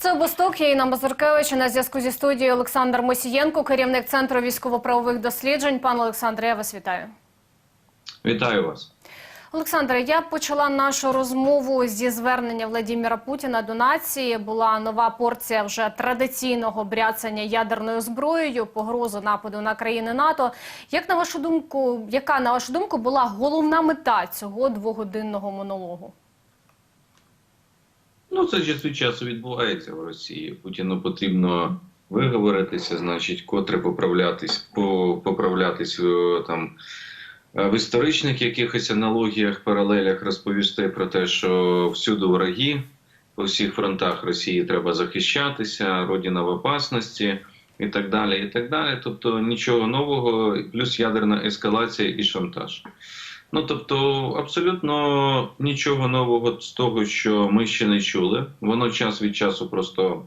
Це Восток, я Інна Мазуркевич. На зв'язку зі студією Олександр Мосієнко, керівник Центру військово-правових досліджень. Пане Олександре, я вас вітаю. Вітаю вас. Олександре, я почала нашу розмову зі звернення Владимира Путіна до нації. Була нова порція вже традиційного бряцання ядерною зброєю, погрозу нападу на країни НАТО. Як на вашу думку, яка на вашу думку була головна мета цього двогодинного монологу? Ну, це час від часу відбувається в Росії. Путіну потрібно виговоритися, значить, котре поправлятись, поправлятись е, там е, в історичних якихось аналогіях, паралелях розповісти про те, що всюди враги, по всіх фронтах Росії треба захищатися, родина в опасності і так далі. і так далі. Тобто нічого нового, плюс ядерна ескалація і шантаж. Ну тобто, абсолютно нічого нового з того, що ми ще не чули. Воно час від часу просто,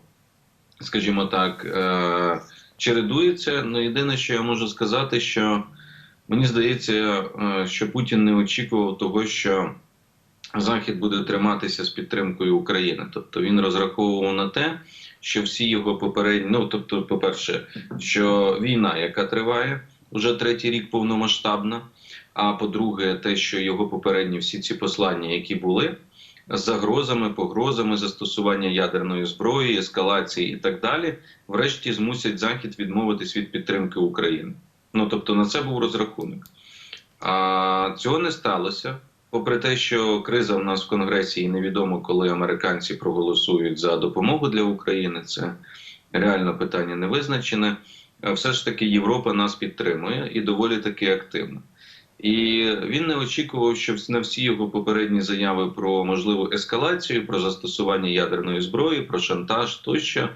скажімо так, е- чередується. Ну, єдине, що я можу сказати, що мені здається, е що Путін не очікував того, що Захід буде триматися з підтримкою України. Тобто він розраховував на те, що всі його попередні, ну тобто, по-перше, що війна, яка триває вже третій рік повномасштабна. А по-друге, те, що його попередні всі ці послання, які були з загрозами, погрозами застосування ядерної зброї, ескалації і так далі, врешті змусять Захід відмовитись від підтримки України. Ну тобто на це був розрахунок. А цього не сталося. Попри те, що криза в нас в Конгресі, і невідомо, коли американці проголосують за допомогу для України, це реально питання не визначене. Все ж таки Європа нас підтримує і доволі таки активно. І він не очікував, що на всі його попередні заяви про можливу ескалацію, про застосування ядерної зброї, про шантаж тощо.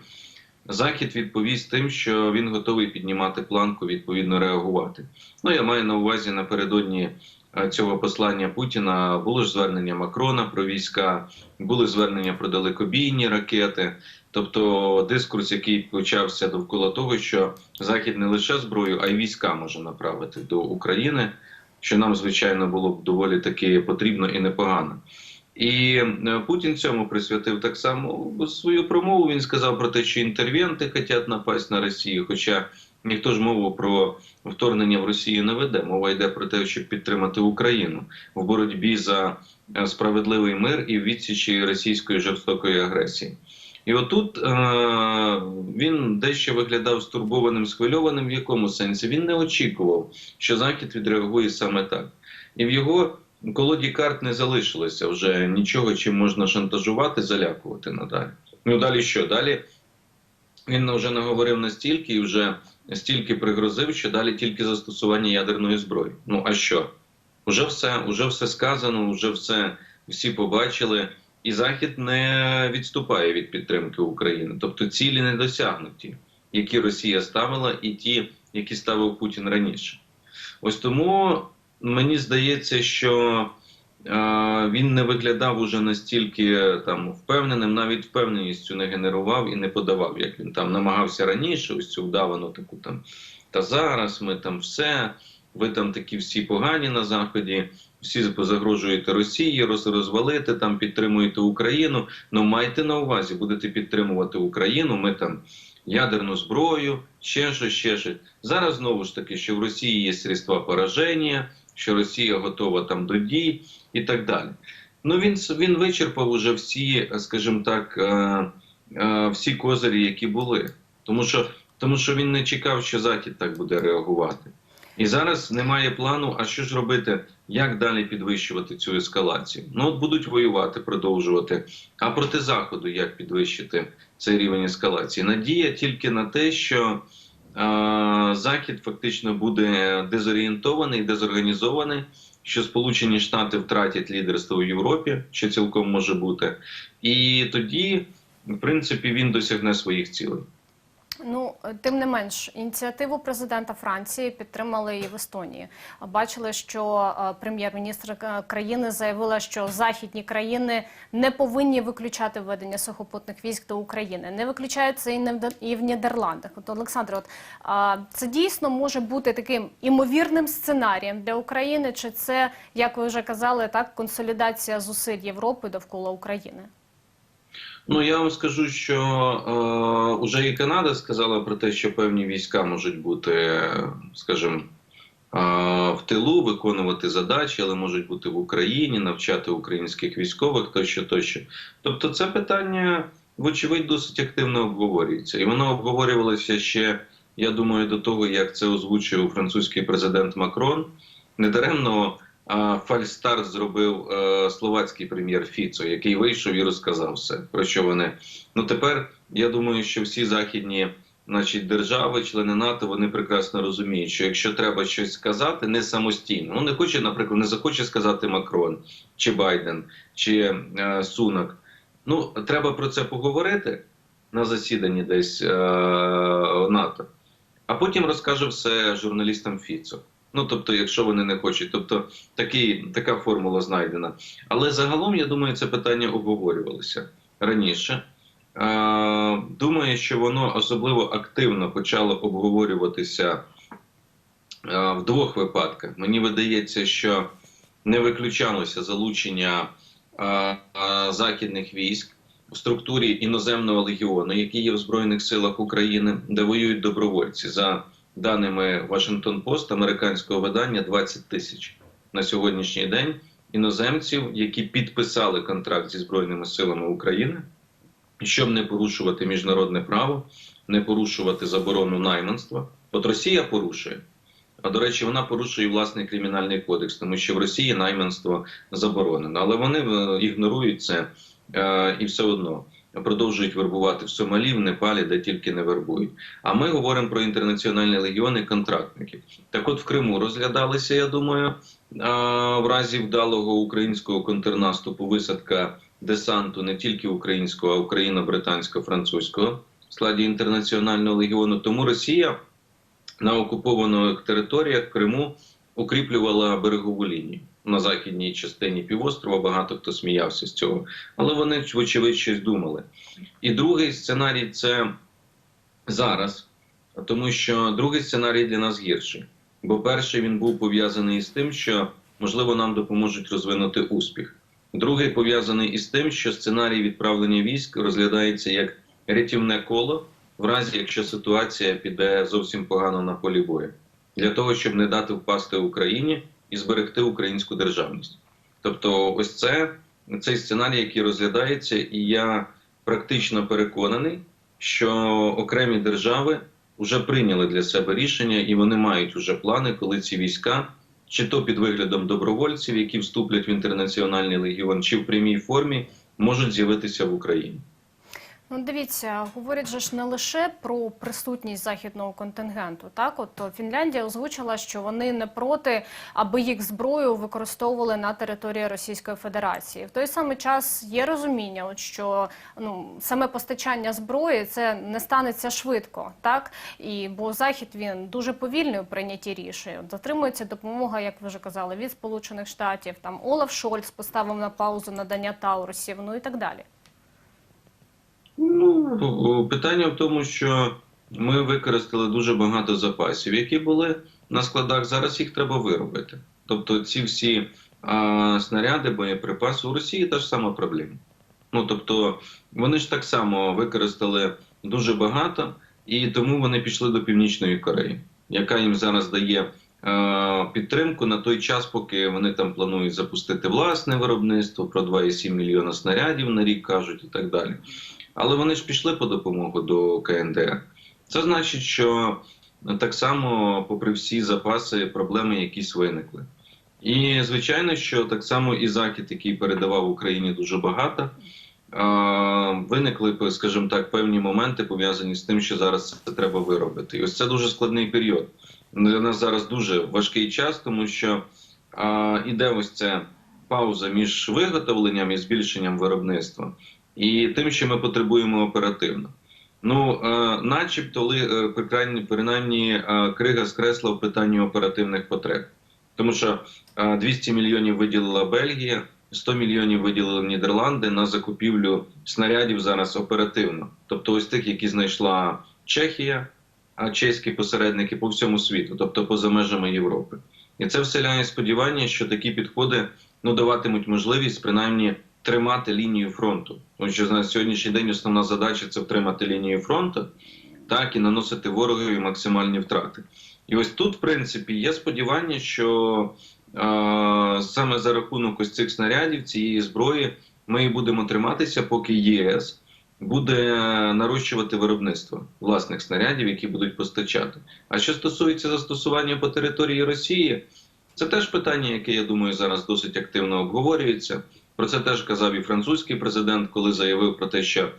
Захід відповість тим, що він готовий піднімати планку, відповідно реагувати. Ну я маю на увазі напередодні цього послання Путіна було ж звернення Макрона про війська, були звернення про далекобійні ракети. Тобто дискурс, який почався довкола того, що Захід не лише зброю, а й війська може направити до України, що нам, звичайно, було б доволі таки потрібно і непогано. І Путін цьому присвятив так само свою промову. Він сказав про те, що інтервенти хочуть напасть на Росію. Хоча ніхто ж мову про вторгнення в Росію не веде. Мова йде про те, щоб підтримати Україну в боротьбі за справедливий мир і відсічі російської жорстокої агресії. І отут е- він дещо виглядав стурбованим, схвильованим. В якому сенсі він не очікував, що Захід відреагує саме так, і в його колоді карт не залишилося вже нічого, чим можна шантажувати, залякувати надалі. Ну далі що? Далі він вже наговорив настільки і вже стільки пригрозив, що далі тільки застосування ядерної зброї. Ну а що? Уже все, уже все сказано, вже все всі побачили. І Захід не відступає від підтримки України, тобто цілі не досягнуті, які Росія ставила, і ті, які ставив Путін раніше. Ось тому мені здається, що е, він не виглядав уже настільки там впевненим, навіть впевненістю не генерував і не подавав, як він там намагався раніше, ось цю вдавану таку там. Та зараз ми там все, ви там такі всі погані на заході всі загрожуєте Росії, роз, розвалити там, підтримуєте Україну. Ну майте на увазі, будете підтримувати Україну. Ми там ядерну зброю, ще щось, ще щось. Зараз знову ж таки, що в Росії є средства пораження, що Росія готова там до дій і так далі. Ну він він вичерпав уже всі, скажімо так, всі козирі, які були, тому що тому що він не чекав, що Захід так буде реагувати. І зараз немає плану, а що ж робити, як далі підвищувати цю ескалацію? Ну от будуть воювати, продовжувати. А проти заходу як підвищити цей рівень ескалації? Надія тільки на те, що е Захід фактично буде дезорієнтований, дезорганізований, що Сполучені Штати втратять лідерство в Європі, що цілком може бути, і тоді, в принципі, він досягне своїх цілей. Ну, тим не менш, ініціативу президента Франції підтримали і в Естонії. Бачили, що прем'єр-міністр країни заявила, що західні країни не повинні виключати введення сухопутних військ до України. Не виключаються і не і в Нідерландах. От Олександр, от це дійсно може бути таким імовірним сценарієм для України, чи це, як ви вже казали, так консолідація зусиль Європи довкола України? Ну я вам скажу, що е, уже і Канада сказала про те, що певні війська можуть бути, скажімо, е, в тилу, виконувати задачі, але можуть бути в Україні, навчати українських військових тощо, тощо. Тобто, це питання, вочевидь, досить активно обговорюється, і воно обговорювалося ще. Я думаю, до того як це озвучив французький президент Макрон, недаремно фальстарт зробив е, словацький прем'єр Фіцо, який вийшов і розказав все про що вони. Ну тепер я думаю, що всі західні значить, держави, члени НАТО, вони прекрасно розуміють, що якщо треба щось сказати, не самостійно, ну не хоче, наприклад, не захоче сказати Макрон чи Байден чи е, Сунак. Ну треба про це поговорити на засіданні десь е, НАТО, а потім розкаже все журналістам Фіцо. Ну, тобто, якщо вони не хочуть, тобто такий, така формула знайдена. Але загалом, я думаю, це питання обговорювалося раніше. Думаю, що воно особливо активно почало обговорюватися в двох випадках. Мені видається, що не виключалося залучення західних військ в структурі іноземного легіону, який є в Збройних силах України, де воюють добровольці. За даними Вашингтон Пост, американського видання, 20 тисяч на сьогоднішній день іноземців, які підписали контракт зі Збройними силами України, щоб не порушувати міжнародне право, не порушувати заборону найманства. От Росія порушує. А до речі, вона порушує власний кримінальний кодекс, тому що в Росії найманство заборонено. Але вони е, ігнорують це е, і все одно продовжують вербувати в Сомалі, в Непалі, де тільки не вербують. А ми говоримо про інтернаціональні легіони контрактників. Так от в Криму розглядалися, я думаю, в разі вдалого українського контрнаступу висадка десанту не тільки українського, а україно-британсько-французького в складі інтернаціонального легіону. Тому Росія на окупованих територіях Криму укріплювала берегову лінію. На західній частині півострова багато хто сміявся з цього, але вони вочевидь щось думали. І другий сценарій це зараз, тому що другий сценарій для нас гірший. Бо перший він був пов'язаний із тим, що можливо нам допоможуть розвинути успіх. Другий пов'язаний із тим, що сценарій відправлення військ розглядається як рятівне коло, в разі якщо ситуація піде зовсім погано на полі бою, для того, щоб не дати впасти Україні і зберегти українську державність. Тобто, ось це цей сценарій, який розглядається, і я практично переконаний, що окремі держави вже прийняли для себе рішення, і вони мають вже плани, коли ці війська, чи то під виглядом добровольців, які вступлять в інтернаціональний легіон, чи в прямій формі, можуть з'явитися в Україні. Ну, дивіться, говорять же ж не лише про присутність західного контингенту. Так, от Фінляндія озвучила, що вони не проти, аби їх зброю використовували на території Російської Федерації. В той самий час є розуміння, от що ну саме постачання зброї це не станеться швидко, так і бо захід він дуже повільний у прийнятті рішень. Затримується допомога, як ви вже казали, від Сполучених Штатів. Там Олаф Шольц поставив на паузу надання Таурусів, ну і так далі. Ну, питання в тому, що ми використали дуже багато запасів, які були на складах. Зараз їх треба виробити. Тобто, ці всі а, снаряди, боєприпаси у Росії та ж сама проблема. Ну тобто, вони ж так само використали дуже багато, і тому вони пішли до Північної Кореї, яка їм зараз дає підтримку на той час, поки вони там планують запустити власне виробництво про 2,7 мільйона снарядів на рік кажуть і так далі. Але вони ж пішли по допомогу до КНДР. Це значить, що так само, попри всі запаси, проблеми якісь виникли. І звичайно, що так само і Захід, який передавав Україні дуже багато, виникли, скажімо так, певні моменти пов'язані з тим, що зараз це треба виробити. І ось це дуже складний період. Для нас зараз дуже важкий час, тому що іде ось ця пауза між виготовленням і збільшенням виробництва і тим, що ми потребуємо оперативно. Ну, е, начебто, ли, е, принаймні, е, Крига скресла в питанні оперативних потреб, тому що е, 200 мільйонів виділила Бельгія, 100 мільйонів виділили Нідерланди на закупівлю снарядів зараз оперативно. Тобто, ось тих, які знайшла Чехія, а чеські посередники по всьому світу, тобто поза межами Європи. І це вселяє сподівання, що такі підходи ну, даватимуть можливість принаймні тримати лінію фронту. Що на сьогоднішній день основна задача це втримати лінію фронту, так і наносити ворогові максимальні втрати. І ось тут, в принципі, є сподівання, що е, саме за рахунок ось цих снарядів, цієї зброї, ми і будемо триматися, поки ЄС буде нарощувати виробництво власних снарядів, які будуть постачати. А що стосується застосування по території Росії, це теж питання, яке я думаю зараз досить активно обговорюється. Про це теж казав і французький президент, коли заявив про те, що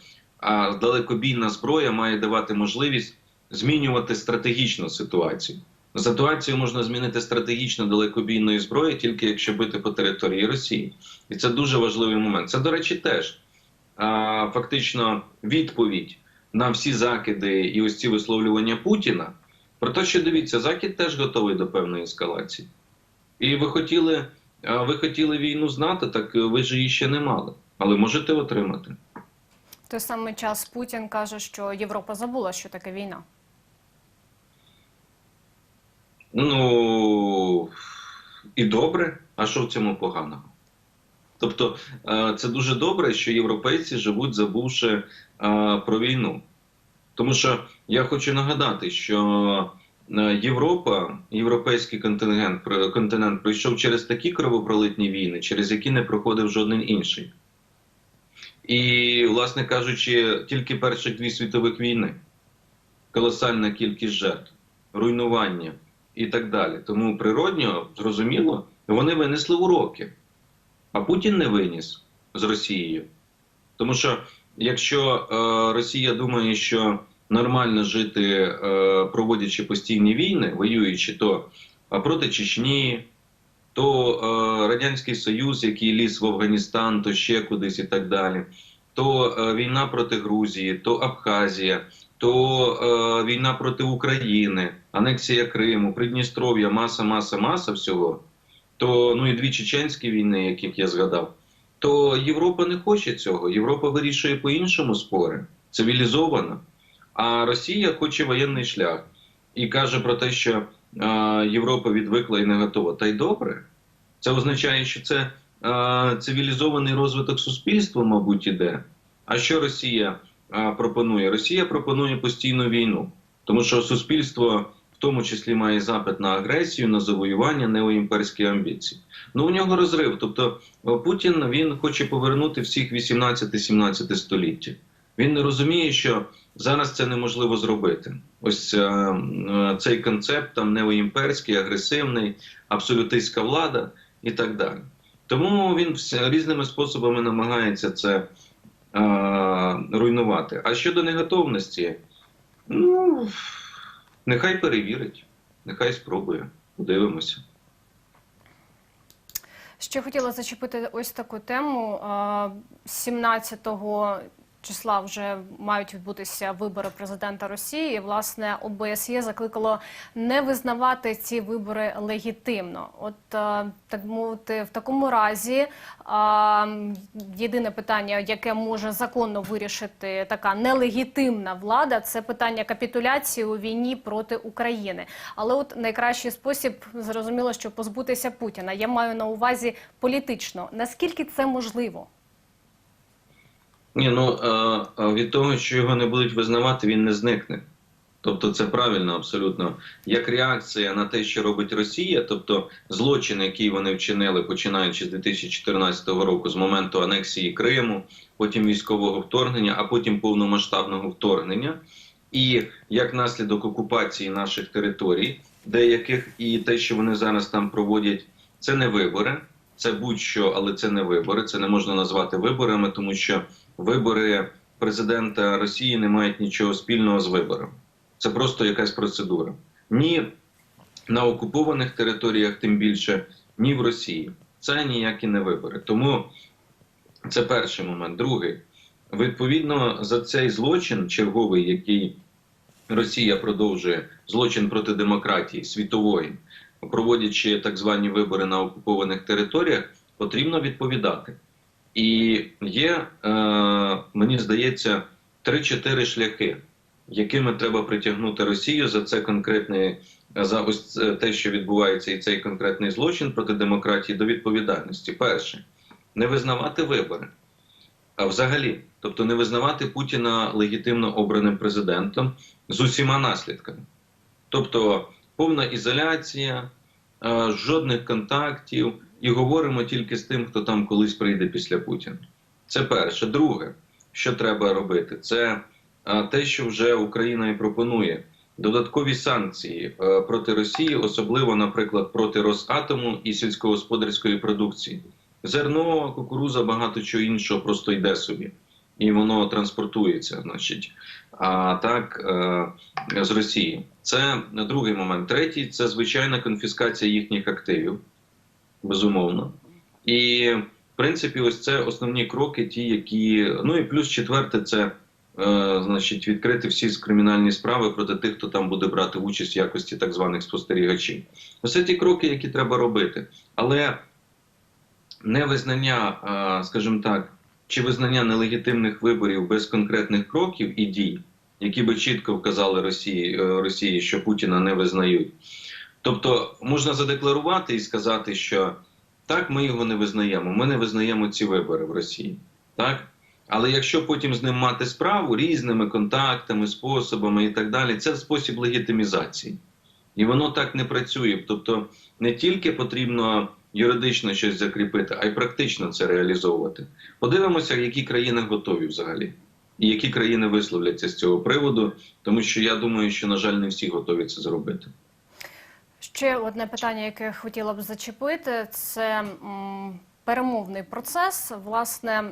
далекобійна зброя має давати можливість змінювати стратегічну ситуацію. Ситуацію можна змінити стратегічно далекобійної зброї тільки якщо бити по території Росії, і це дуже важливий момент. Це, до речі, теж фактично відповідь на всі закиди і ось ці висловлювання Путіна. Про те, що дивіться, Захід теж готовий до певної ескалації. І ви хотіли, а, ви хотіли війну знати, так ви ж її ще не мали, але можете отримати. В той самий час Путін каже, що Європа забула, що таке війна. Ну і добре, а що в цьому поганого? Тобто е, це дуже добре, що європейці живуть, забувши е, про війну. Тому що я хочу нагадати, що е, Європа, європейський контингент, континент пройшов через такі кровопролитні війни, через які не проходив жоден інший. І, власне кажучи, тільки перших дві світових війни колосальна кількість жертв, руйнування і так далі. Тому природньо, зрозуміло, вони винесли уроки. А Путін не виніс з Росією. Тому що якщо е, Росія думає, що нормально жити, е, проводячи постійні війни, воюючи то е, проти Чечні, то е, Радянський Союз, який ліз в Афганістан, то ще кудись і так далі, то війна проти Грузії, то Абхазія, то війна проти України, анексія Криму, Придністров'я, маса, маса, маса всього, то ну і дві чеченські війни, яких я згадав, то Європа не хоче цього. Європа вирішує по-іншому спори, цивілізовано. А Росія хоче воєнний шлях і каже про те, що Європа відвикла і не готова. Та й добре. Це означає, що це цивілізований розвиток суспільства, мабуть, іде. А що Росія пропонує? Росія пропонує постійну війну, тому що суспільство в тому числі має запит на агресію, на завоювання, неоімперські амбіції. Ну у нього розрив. Тобто Путін він хоче повернути всіх 18-17 століття. Він не розуміє, що зараз це неможливо зробити. Ось е, е, цей концепт там неоімперський, агресивний, абсолютистська влада і так далі. Тому він різними способами намагається це е, руйнувати. А щодо неготовності, ну нехай перевірить, нехай спробує. Подивимося. Ще хотіла зачепити ось таку тему. Е, 17 числа вже мають відбутися вибори президента Росії. І, Власне, ОБСЄ закликало не визнавати ці вибори легітимно. От е, так мовити, в такому разі єдине питання, яке може законно вирішити така нелегітимна влада, це питання капітуляції у війні проти України. Але от найкращий спосіб зрозуміло, що позбутися Путіна. Я маю на увазі політично. Наскільки це можливо? Ні, ну е, е, від того, що його не будуть визнавати, він не зникне. Тобто це правильно абсолютно. Як реакція на те, що робить Росія, тобто злочин, який вони вчинили, починаючи з 2014 року, з моменту анексії Криму, потім військового вторгнення, а потім повномасштабного вторгнення, і як наслідок окупації наших територій, деяких, і те, що вони зараз там проводять, це не вибори, це будь-що, але це не вибори. Це не можна назвати виборами, тому що вибори президента Росії не мають нічого спільного з виборами. Це просто якась процедура. Ні на окупованих територіях, тим більше, ні в Росії. Це ніякі не вибори. Тому це перший момент. Другий. Відповідно, за цей злочин черговий, який Росія продовжує злочин проти демократії світової, проводячи так звані вибори на окупованих територіях, потрібно відповідати. І є, е, мені здається, 3-4 шляхи, якими треба притягнути Росію за це конкретне, за ось те, що відбувається, і цей конкретний злочин проти демократії до відповідальності. Перше, не визнавати вибори. А взагалі, тобто не визнавати Путіна легітимно обраним президентом з усіма наслідками. Тобто повна ізоляція, е, жодних контактів, і говоримо тільки з тим, хто там колись прийде після Путіна. Це перше. Друге, що треба робити, це те, що вже Україна і пропонує. Додаткові санкції проти Росії, особливо, наприклад, проти Росатому і сільськогосподарської продукції. Зерно, кукуруза, багато чого іншого просто йде собі, і воно транспортується, значить. А так з Росії. Це другий момент. Третій це звичайна конфіскація їхніх активів, безумовно. І в принципі, ось це основні кроки, ті, які. Ну і плюс четверте, це е, значить відкрити всі кримінальні справи проти тих, хто там буде брати участь в якості так званих спостерігачів. Ось ті кроки, які треба робити. Але невизнання, е, скажімо так, чи визнання нелегітимних виборів без конкретних кроків і дій, які би чітко вказали Росії, е, Росії, що Путіна не визнають. Тобто можна задекларувати і сказати, що так, ми його не визнаємо, ми не визнаємо ці вибори в Росії. Так? Але якщо потім з ним мати справу різними контактами, способами і так далі, це спосіб легітимізації. І воно так не працює. Тобто не тільки потрібно юридично щось закріпити, а й практично це реалізовувати. Подивимося, які країни готові взагалі, і які країни висловляться з цього приводу, тому що я думаю, що, на жаль, не всі готові це зробити. Ще одне питання, яке хотіла б зачепити, це перемовний процес. Власне,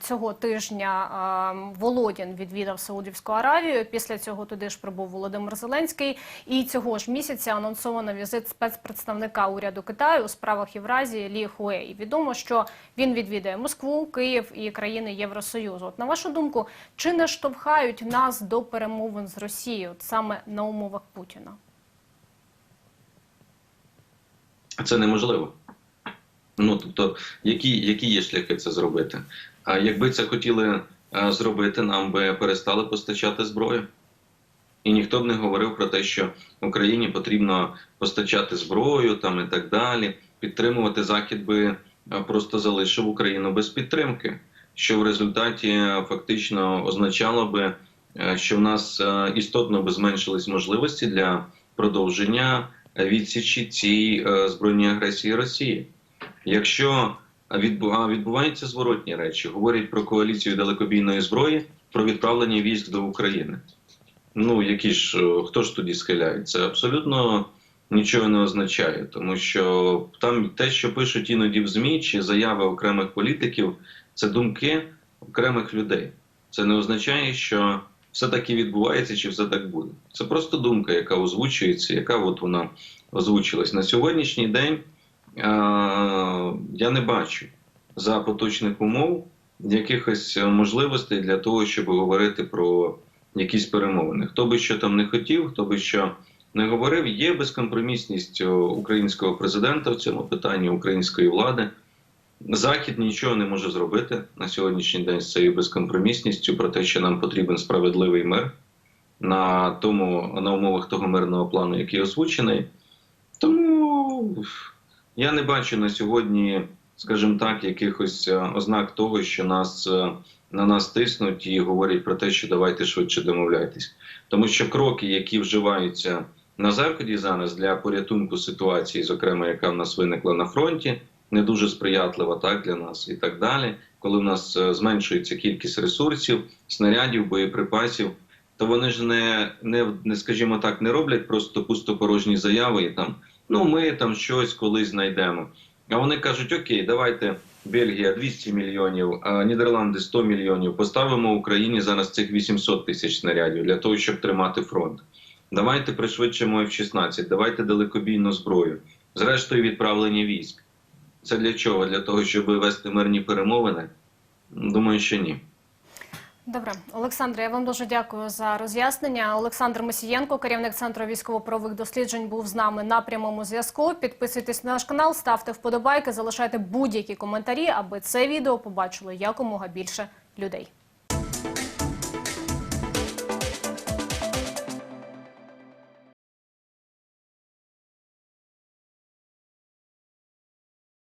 цього тижня Володін відвідав Саудівську Аравію. Після цього туди ж прибув Володимир Зеленський. І цього ж місяця анонсовано візит спецпредставника уряду Китаю у справах Євразії Лі Хуей. Відомо, що він відвідає Москву, Київ і країни Євросоюзу. От на вашу думку, чи не штовхають нас до перемовин з Росією саме на умовах Путіна? Це неможливо. Ну тобто, які, які є шляхи це зробити? А якби це хотіли зробити, нам би перестали постачати зброю. І ніхто б не говорив про те, що Україні потрібно постачати зброю там і так далі. Підтримувати Захід би просто залишив Україну без підтримки, що в результаті фактично означало би, що в нас істотно би зменшились можливості для продовження відсічі цій е, збройній агресії Росії. Якщо відбуваються зворотні речі, говорять про коаліцію далекобійної зброї, про відправлення військ до України. Ну які ж е, хто ж тоді схиляє? Це абсолютно нічого не означає, тому що там те, що пишуть іноді в ЗМІ чи заяви окремих політиків, це думки окремих людей. Це не означає, що все таки відбувається, чи все так буде. Це просто думка, яка озвучується, яка от вона озвучилась. На сьогоднішній день е- я не бачу за поточних умов якихось можливостей для того, щоб говорити про якісь перемовини. Хто би що там не хотів, хто би що не говорив, є безкомпромісність е, українського президента в цьому питанні, української влади. Захід нічого не може зробити на сьогоднішній день з цією безкомпромісністю про те, що нам потрібен справедливий мир на тому на умовах того мирного плану, який озвучений. Тому я не бачу на сьогодні, скажімо так, якихось е, ознак того, що нас е, на нас тиснуть і говорять про те, що давайте швидше домовляйтесь. Тому що кроки, які вживаються на заході зараз для порятунку ситуації, зокрема, яка в нас виникла на фронті, не дуже сприятлива так для нас і так далі. Коли в нас е, зменшується кількість ресурсів, снарядів, боєприпасів, то вони ж не, не, не скажімо так, не роблять просто пустопорожні заяви і там ну ми там щось колись знайдемо. А вони кажуть: Окей, давайте Бельгія 200 мільйонів, а Нідерланди 100 мільйонів. Поставимо Україні зараз цих 800 тисяч снарядів для того, щоб тримати фронт. Давайте пришвидшимо F-16, давайте далекобійну зброю. Зрештою, відправлення військ. Це для чого? Для того, щоб вести мирні перемовини? Думаю, що ні. Добре, Олександре, я вам дуже дякую за роз'яснення. Олександр Мосієнко, керівник центру військово-правових досліджень, був з нами на прямому зв'язку. Підписуйтесь на наш канал, ставте вподобайки, залишайте будь-які коментарі, аби це відео побачило якомога більше людей.